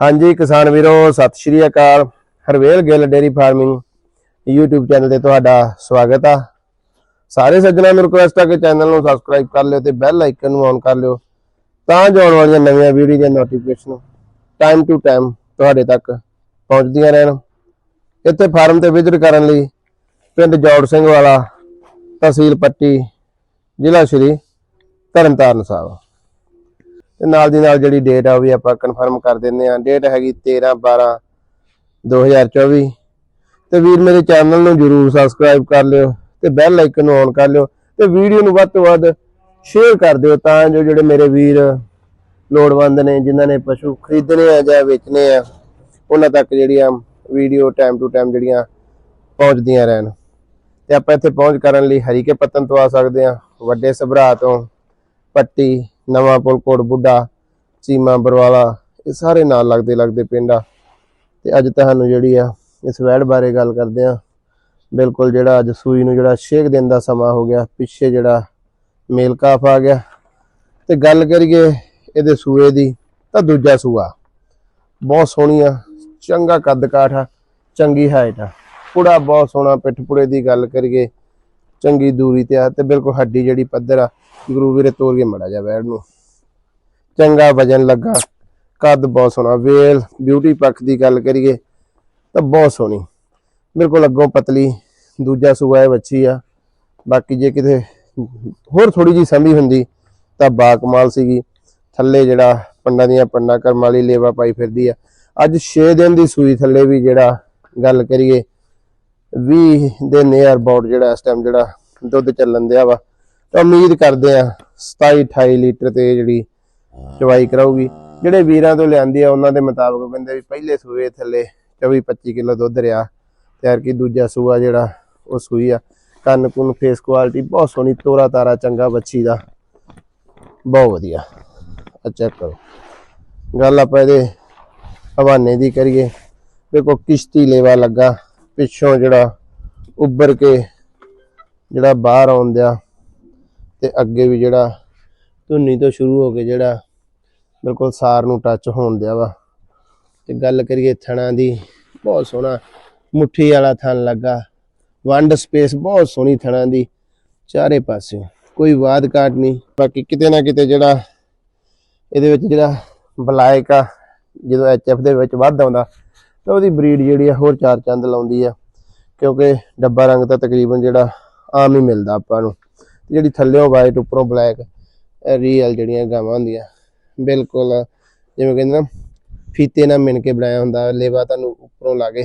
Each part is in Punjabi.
ਹਾਂਜੀ, ਕਿਸਾਨ ਵੀਰੋ, ਸਤਿ ਸ਼੍ਰੀ ਅਕਾਲ। Harvel Gill dairy farming YouTube channel ਤੇ ਤੁਹਾਡਾ ਸਵਾਗਤ ਆ। ਸਾਰੇ ਸੱਜਣਾਂ ਨੂੰ ਰਿਕੁਐਸਟ ਆ ਕਿ ਚੈਨਲ ਨੂੰ ਸਬਸਕ੍ਰਾਈਬ ਕਰ ਲਿਓ ਤੇ ਬੈਲ ਆਈਕਨ ਨੂੰ ਔਨ ਕਰ ਲਿਓ ਤਾਂ ਜੋ ਆਉਣ ਵਾਲੀਆਂ ਨਵੀਆਂ ਵੀਡੀਓ ਦੀਆਂ ਨੋਟੀਫਿਕੇਸ਼ਨ ਟਾਈਮ ਟੂ ਟਾਈਮ ਤੁਹਾਡੇ ਤੱਕ ਪਹੁੰਚਦੀਆਂ ਰਹਿਣ। ਇੱਥੇ ਫਾਰਮ ਤੇ ਵਿਜ਼ਿਟ ਕਰਨ ਲਈ ਪਿੰਡ ਜੋੜ ਸਿੰਘ ਵਾਲਾ ਤਹਿਸੀਲ ਪੱਟੀ ਜ਼ਿਲ੍ਹਾ ਸ਼੍ਰੀ ਤਰਨਤਾਰਨ ਸਾਹਿਬ। ਤੇ ਨਾਲ ਦੀ ਨਾਲ ਜਿਹੜੀ ਡੇਟ ਆ ਉਹ ਵੀ ਆਪਾਂ ਕਨਫਰਮ ਕਰ ਦਿੰਦੇ ਆ ਡੇਟ ਹੈਗੀ 13 12 2024 ਤੇ ਵੀਰ ਮੇਰੇ ਚੈਨਲ ਨੂੰ ਜਰੂਰ ਸਬਸਕ੍ਰਾਈਬ ਕਰ ਲਿਓ ਤੇ ਬੈਲ ਆਈਕਨ ਨੂੰ ਔਨ ਕਰ ਲਿਓ ਤੇ ਵੀਡੀਓ ਨੂੰ ਵੱਧ ਤੋਂ ਵੱਧ ਸ਼ੇਅਰ ਕਰ ਦਿਓ ਤਾਂ ਜੋ ਜਿਹੜੇ ਮੇਰੇ ਵੀਰ ਲੋੜਵੰਦ ਨੇ, ਜਿਨ੍ਹਾਂ ਨੇ ਪਸ਼ੂ ਖਰੀਦਣੇ ਆ ਜਾਂ ਵੇਚਣੇ ਆ, ਉਹਨਾਂ ਤੱਕ ਜਿਹੜੀਆਂ ਵੀਡੀਓ ਟਾਈਮ ਟੂ ਟਾਈਮ ਜਿਹੜੀਆਂ ਪਹੁੰਚਦੀਆਂ ਰਹਿਣ। ਤੇ ਆਪਾਂ ਇੱਥੇ ਪਹੁੰਚ ਕਰਨ ਲਈ ਹਰੀਕੇ ਪੱਤਨ ਤੋਂ ਆ ਸਕਦੇ ਆ ਵੱਡੇ ਸਭਰਾ ਤੋਂ ਪੱਟੀ ਨਵਾਂ ਪੁਲ ਕੋਟ ਬੁੱਢਾ, ਚੀਮਾ ਬਰਵਾਲਾ, ਇਹ ਸਾਰੇ ਨਾਲ ਲੱਗਦੇ ਲੱਗਦੇ ਪਿੰਡ ਆ। ਤੇ ਅੱਜ ਤੁਹਾਨੂੰ ਜਿਹੜੀ ਆ, ਇਸ ਵੈੜ ਬਾਰੇ ਗੱਲ ਕਰਦੇ ਆ। ਬਿਲਕੁਲ ਜਿਹੜਾ ਅੱਜ ਸੂਈ ਨੂੰ ਜਿਹੜਾ 6 ਦਿਨ ਦਾ ਸਮਾਂ ਹੋ ਗਿਆ, ਪਿੱਛੇ ਜਿਹੜਾ ਮੇਲ ਕਾਫ ਆ ਗਿਆ। ਤੇ ਗੱਲ ਕਰੀਏ ਇਹਦੇ ਸੂਏ ਦੀ, ਤਾਂ ਦੂਜਾ ਸੂਆ। ਬਹੁਤ ਸੋਹਣੀ ਆ ਚੰਗਾ ਕੱਦ ਕਾਠ ਆ, ਚੰਗੀ ਹਾਈਟ ਆ। ਪੁੜਾ ਬਹੁਤ ਸੋਹਣਾ ਪਿੱਠ ਪੁੜੇ ਦੀ ਗੱਲ ਕਰੀਏ, ਚੰਗੀ ਦੂਰੀ ਤੇ ਆ ਤੇ ਬਿਲਕੁਲ ਹੱਡੀ ਜਿਹੜੀ ਪੱਧਰ ਆ ਗੁਰੂ ਵੀਰੇ ਤੋਰ ਕੇ ਮੜਾ ਜਾ ਵੈੜ ਨੂੰ। ਚੰਗਾ ਵਜਨ ਲੱਗਾ, ਕੱਦ ਬਹੁਤ ਸੋਹਣਾ, ਵੇਲ ਬਿਊਟੀ ਪੱਖ ਦੀ ਗੱਲ ਕਰੀਏ ਤਾਂ ਬਹੁਤ ਸੋਹਣੀ। ਮੇਰੇ ਕੋਲ ਅੱਗੋਂ ਪਤਲੀ, ਦੂਜਾ ਸੂਆ ਇਹ ਵੱਛੀ ਆ। ਬਾਕੀ ਜੇ ਕਿਤੇ ਹੋਰ ਥੋੜੀ ਜੀ ਸਮੀ ਹੁੰਦੀ ਤਾਂ ਬਾ ਕਮਾਲ ਸੀਗੀ। ਥੱਲੇ ਜਿਹੜਾ ਪੰਡਾਂ ਦੀਆਂ ਪੰਡਾਂ ਕਰਮ ਵਾਲੀ ਲੇਵਾ ਪਾਈ ਫਿਰਦੀ ਆ। ਅੱਜ 6 ਦਿਨ ਦੀ ਸੂਈ ਥੱਲੇ ਵੀ ਜਿਹੜਾ ਗੱਲ ਕਰੀਏ 20 ਦੇ ਨੀਅਰ ਅਬਾਊਟ ਜਿਹੜਾ ਇਸ ਟਾਈਮ ਜਿਹੜਾ ਦੁੱਧ ਚੱਲਣ ਦਿਆ ਵਾ। ਤਾਂ ਉਮੀਦ ਕਰਦੇ ਆ 27 28 ਲੀਟਰ ਤੇ ਜਿਹੜੀ ਚਵਾਈ ਕਰਾਊਗੀ। ਜਿਹੜੇ ਵੀਰਾਂ ਤੋਂ ਲਿਆਂਦੀ ਆ, ਉਹਨਾਂ ਦੇ ਮੁਤਾਬਕ ਕਹਿੰਦੇ ਵੀ ਪਹਿਲੇ ਸੂਏ ਥੱਲੇ 24 25 ਕਿਲੋ ਦੁੱਧ ਰਿਆ ਤਿਆਰ ਕੀ ਦੂਜਾ ਸੂਆ ਜਿਹੜਾ, ਉਹ ਸੂਈ ਆ। ਕੰਨ ਕੁਨ ਫੇਸ ਕੁਆਲਿਟੀ ਬਹੁਤ ਸੋਹਣੀ, ਤੋਰਾ ਤਾਰਾ ਚੰਗਾ ਬੱਚੀ ਦਾ। ਬਹੁਤ ਵਧੀਆ। ਆ ਚੈੱਕ ਕਰੋ। ਗੱਲ ਆਪਾਂ ਇਹਦੇ ਹਵਾਨੇ ਦੀ ਕਰੀਏ। ਦੇਖੋ, ਕਿਸ਼ਤੀ ਲੇਵਾ ਲੱਗਾ। ਪਿੱਛੋਂ ਜਿਹੜਾ ਉੱਭਰ ਕੇ ਜਿਹੜਾ ਬਾਹਰ ਆਉਂਦਿਆ ਤੇ ਅੱਗੇ ਵੀ ਜਿਹੜਾ ਧੁੰਨੀ ਤੋਂ ਸ਼ੁਰੂ ਹੋ ਕੇ ਜਿਹੜਾ ਬਿਲਕੁਲ ਸਾਰ ਨੂੰ ਟੱਚ ਹੋਣ ਦਿਆ ਵਾ। ਤੇ ਗੱਲ ਕਰੀਏ ਥਣਾ ਦੀ, ਬਹੁਤ ਸੋਹਣਾ ਮੁੱਠੀ ਵਾਲਾ ਥਣ ਲੱਗਾ। ਵੰਡ ਸਪੇਸ ਬਹੁਤ ਸੋਹਣੀ ਥਣਾ ਦੀ, ਚਾਰੇ ਪਾਸੇ ਕੋਈ ਵਾਦ ਕਾਟ ਨਹੀਂ। ਬਾਕੀ ਕਿਤੇ ਨਾ ਕਿਤੇ ਜਿਹੜਾ ਇਹਦੇ ਵਿੱਚ ਜਿਹੜਾ ਬਲਾਇਕ ਆ, ਜਦੋਂ ਐਚਐਫ ਦੇ ਵਿੱਚ ਵੱਧ ਆਉਂਦਾ, ਤਾਂ ਉਹਦੀ ਬਰੀਡ ਜਿਹੜੀ ਆ ਹੋਰ ਚਾਰ ਚੰਦ ਲਾਉਂਦੀ ਆ। ਕਿਉਂਕਿ ਡੱਬਾ ਰੰਗ ਤਾਂ ਤਕਰੀਬਨ ਜਿਹੜਾ ਆਮ ਹੀ ਮਿਲਦਾ ਆਪਾਂ ਨੂੰ। ਜਿਹੜੀ ਥੱਲੇੋਂ ਵਾਈਟ ਉੱਪਰੋਂ ਬਲੈਕ ਰੀਅਲ ਜਿਹੜੀਆਂ ਗਾਵਾਂ ਹੁੰਦੀਆਂ। ਬਿਲਕੁਲ, ਜਿਵੇਂ ਕਹਿੰਦੇ ਨਾ, ਫੀਤੇ ਨਾਲ ਮਿਣ ਕੇ ਬਣਾਇਆ ਹੁੰਦਾ, ਲੇਵਾ ਤੁਹਾਨੂੰ ਉੱਪਰੋਂ ਲਾ ਕੇ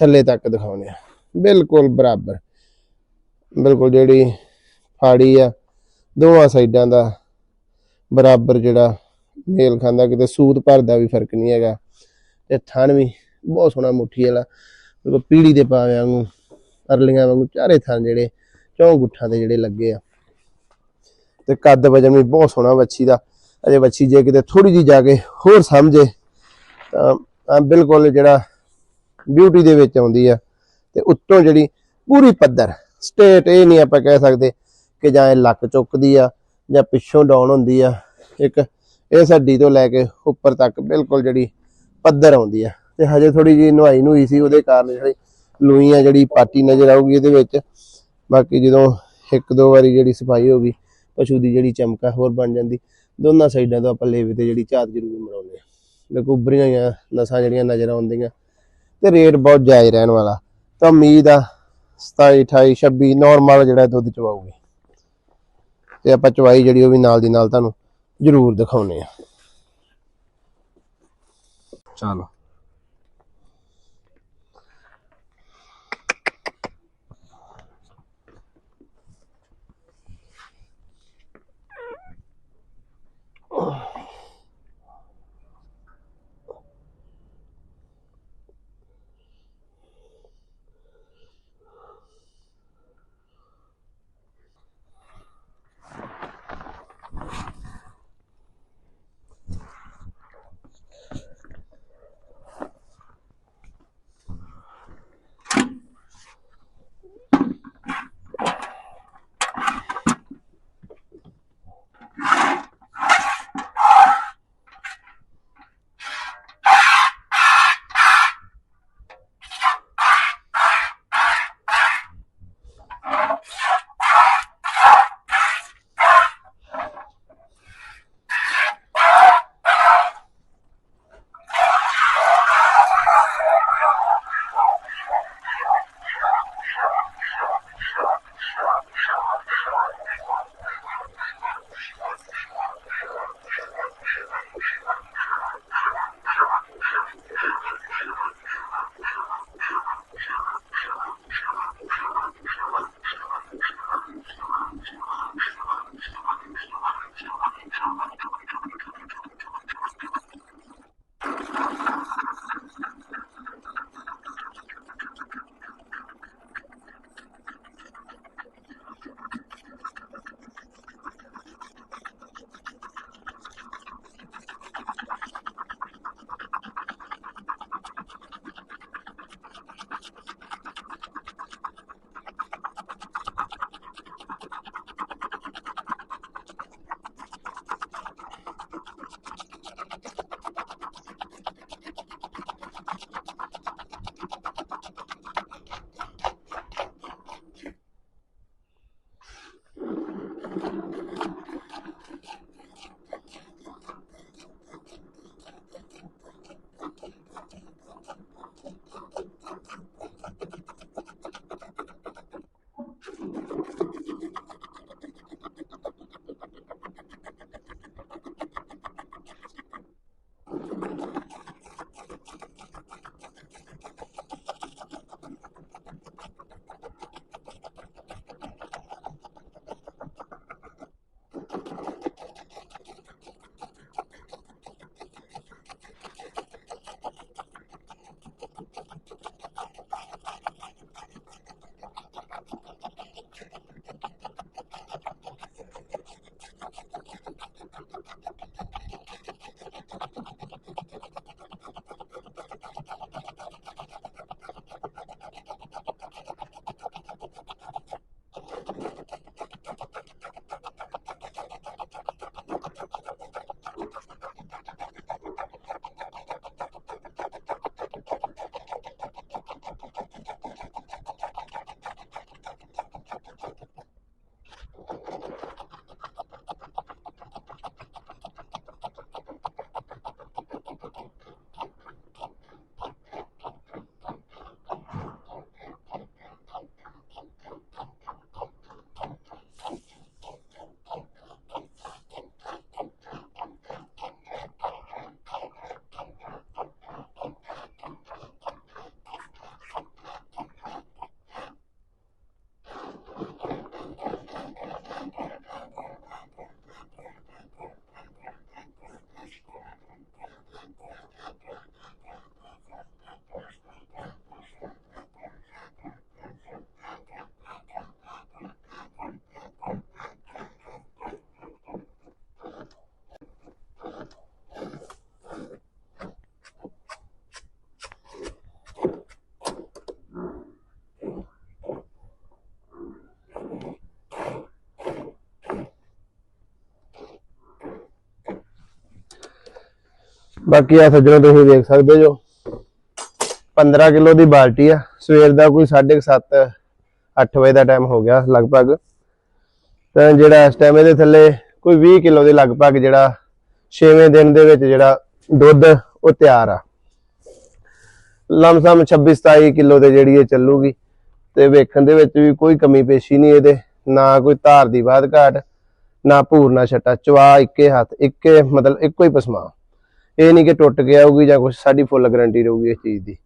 ਥੱਲੇ ਤੱਕ ਦਿਖਾਉਣੇ ਆ। ਬਿਲਕੁਲ ਬਰਾਬਰ। ਬਿਲਕੁਲ ਜਿਹੜੀ ਫਾੜੀ ਆ, ਦੋਵਾਂ ਸਾਈਡਾਂ ਦਾ ਬਰਾਬਰ ਜਿਹੜਾ ਮੇਲ ਖਾਂਦਾ, ਕਿਤੇ ਸੂਤ ਭਰਦਾ ਵੀ ਫ਼ਰਕ ਨਹੀਂ ਹੈਗਾ। ਤੇ ਥਣ ਵੀ ਬਹੁਤ ਸੋਹਣਾ ਮੁੱਠੀ ਵਾਲਾ, ਬਿਲਕੁਲ ਪੀੜੀ ਦੇ ਪਾਵਿਆਂ ਵਾਂਗੂ, ਅਰਲੀਆਂ ਵਾਂਗੂ, ਚਾਰੇ ਥਣ ਜਿਹੜੇ ਚੌਂ ਗੁੱਠਾਂ ਦੇ ਜਿਹੜੇ ਲੱਗੇ ਆ। ਤੇ ਕੱਦ ਵਜਨ ਵੀ ਬਹੁਤ ਸੋਹਣਾ ਵੱਛੀ ਦਾ। ਅਜੇ ਵੱਛੀ ਜੇ ਕਿਤੇ ਥੋੜੀ ਜੀ ਜਾ ਕੇ ਹੋਰ ਸਮਝੇ, ਤਾਂ ਬਿਲਕੁਲ ਜਿਹੜਾ ਬਿਊਟੀ ਦੇ ਵਿੱਚ ਆਉਂਦੀ ਆ। ਤੇ ਉੱਤੋਂ ਜਿਹੜੀ ਪੂਰੀ ਪੱਧਰ ਸਟੇਟ ਇਹ ਨਹੀਂ ਆਪਾਂ ਕਹਿ ਸਕਦੇ ਕਿ ਜਾਂ ਇਹ ਲੱਕ ਚੁੱਕਦੀ ਆ, ਜਾਂ ਪਿੱਛੋਂ ਡਾਊਨ ਹੁੰਦੀ ਆ। ਇੱਕ ਇਹ ਹੱਡੀ ਤੋਂ ਲੈ ਕੇ ਉੱਪਰ ਤੱਕ ਬਿਲਕੁਲ ਜਿਹੜੀ ਪੱਧਰ ਆਉਂਦੀ ਆ। ਤੇ ਹਜੇ ਥੋੜੀ ਜੀ ਨੁਹਾਈ ਨੁਈ ਸੀ, ਉਹਦੇ ਕਾਰਨ ਜਿਹੜੀ ਲੂਈ ਆ ਜਿਹੜੀ ਪਾਟੀ ਨਜ਼ਰ ਆਊਗੀ ਇਹਦੇ ਵਿੱਚ। ਬਾਕੀ ਜਦੋਂ ਇੱਕ ਦੋ ਵਾਰੀ ਜਿਹੜੀ ਸਫ਼ਾਈ ਹੋ ਗਈ, ਪਸ਼ੂ ਦੀ ਜਿਹੜੀ ਚਮਕਾ ਹੋਰ ਬਣ ਜਾਂਦੀ, ਦੋਨਾਂ ਸਾਈਡਾਂ ਤੋਂ ਆਪਾਂ ਲੇਵੇ ਤੇ ਜਿਹੜੀ ਝਾਤ ਜ਼ਰੂਰ ਮਰਾਉਂਦੇ ਆ ਦੇਖੋ ਉੱਭਰੀਆਂ ਹੋਈਆਂ ਨਸਾਂ ਜਿਹੜੀਆਂ ਨਜ਼ਰ ਆਉਂਦੀਆਂ ਤੇ ਰੇਟ ਬਹੁਤ ਜਾਇਜ਼ ਰਹਿਣ ਵਾਲਾ। ਤਾਂ ਉਮੀਦ ਆ 27 28 26 ਨਾਰਮਲ ਜਿਹੜਾ ਦੁੱਧ ਚਵਾਉਗੀ ਤੇ ਆਪਾਂ ਚਵਾਈ ਜਿਹੜੀ ਉਹ ਵੀ ਨਾਲ ਦੀ ਨਾਲ ਤੁਹਾਨੂੰ ਜ਼ਰੂਰ ਦਿਖਾਉਨੇ ਆ ਚਲੋ। ਬਾਕੀ ਆ ਸੱਜਣੋ ਤੁਸੀਂ ਦੇਖ ਸਕਦੇ ਜੋ। 15 ਕਿਲੋ ਦੀ ਬਾਲਟੀ ਆ। ਸਵੇਰ ਦਾ ਕੋਈ 7:30 8 ਵਜੇ ਦਾ ਟਾਈਮ ਹੋ ਗਿਆ ਲਗਭਗ। ਤਾਂ ਜਿਹੜਾ ਇਸ ਟਾਈਮ ਇਹਦੇ ਥੱਲੇ ਕੋਈ 20 ਕਿਲੋ ਦੇ ਲਗਭਗ ਜਿਹੜਾ 6ਵੇਂ ਦਿਨ ਦੇ ਵਿੱਚ ਜਿਹੜਾ ਦੁੱਧ, ਉਹ ਤਿਆਰ ਆ। ਲਮਸਮ 26 27 ਕਿਲੋ ਤੇ ਜਿਹੜੀ ਇਹ ਚੱਲੂਗੀ। ਤੇ ਵੇਖਣ ਦੇ ਵਿੱਚ ਵੀ ਕੋਈ ਕਮੀ ਪੇਸ਼ੀ ਨਹੀਂ ਇਹਦੇ। ਨਾ ਕੋਈ ਧਾਰ ਦੀ ਬਾਤ ਘਾਟ ਨਾ ਭੂਰ ਨਾ ਛੱਟਾ। ਚਵਾ ਇੱਕੇ ਹੱਥ, ਇੱਕੇ ਮਤਲਬ ਇੱਕੋ ਹੀ ਪਸਮਾ। ਇਹ ਨਹੀਂ ਕਿ ਟੁੱਟ ਕੇ ਆਊਗੀ ਜਾਂ ਕੁਝ ਸਾਡੀ ਫੁੱਲ ਗਾਰੰਟੀ ਰਹੂਗੀ ਇਸ ਚੀਜ਼ ਦੀ।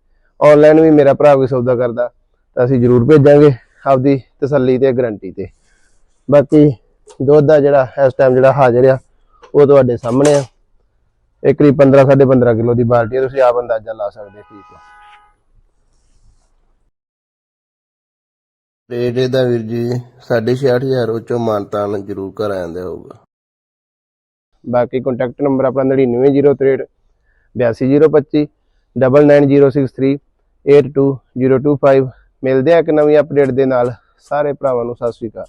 ਆਨਲਾਈਨ ਵੀ ਮੇਰਾ ਭਰਾ ਕੋਈ ਸੌਦਾ ਕਰਦਾ, ਤਾਂ ਅਸੀਂ ਜ਼ਰੂਰ ਭੇਜਾਂਗੇ ਆਪਦੀ ਤਸੱਲੀ ਤੇ ਗਾਰੰਟੀ ਤੇ। ਬਾਕੀ ਦੁੱਧ ਦਾ ਜਿਹੜਾ, ਇਸ ਟਾਈਮ ਜਿਹੜਾ ਹਾਜ਼ਰ ਆ, ਉਹ ਤੁਹਾਡੇ ਸਾਹਮਣੇ ਆ। ਇਹ ਕਰੀਬ 15 15.5 ਕਿਲੋ ਦੀ ਬਾਲਟੀ ਆ, ਤੁਸੀਂ ਆਪ ਅੰਦਾਜ਼ਾ ਲਾ ਸਕਦੇ ਠੀਕ ਆ। ਰੇਟ ਇਹਦਾ ਵੀਰ ਜੀ 6.5000 ਉੱਚੋਂ ਮਾਨਤਾਨ ਜ਼ਰੂਰ ਕਰ ਆਂਦੇ ਹੋਊਗਾ। ਬਾਕੀ ਕੰਟੈਕਟ ਨੰਬਰ ਆਪਣਾ 99063 82025 99063 82025 ਮਿਲਦੇ ਆ ਇੱਕ ਨਵੀਂ ਅਪਡੇਟ ਦੇ ਨਾਲ। ਸਾਰੇ ਭਰਾਵਾਂ ਨੂੰ ਸਤਿ ਸ਼੍ਰੀ ਅਕਾਲ।